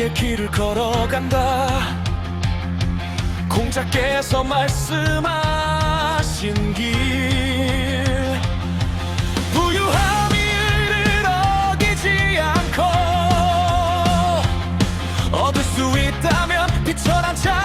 위의 길을 걸어간다. 공자께서 말씀하신 길. 부유함이 의를 어기지 않고 얻을 수 있다면 빛을 한자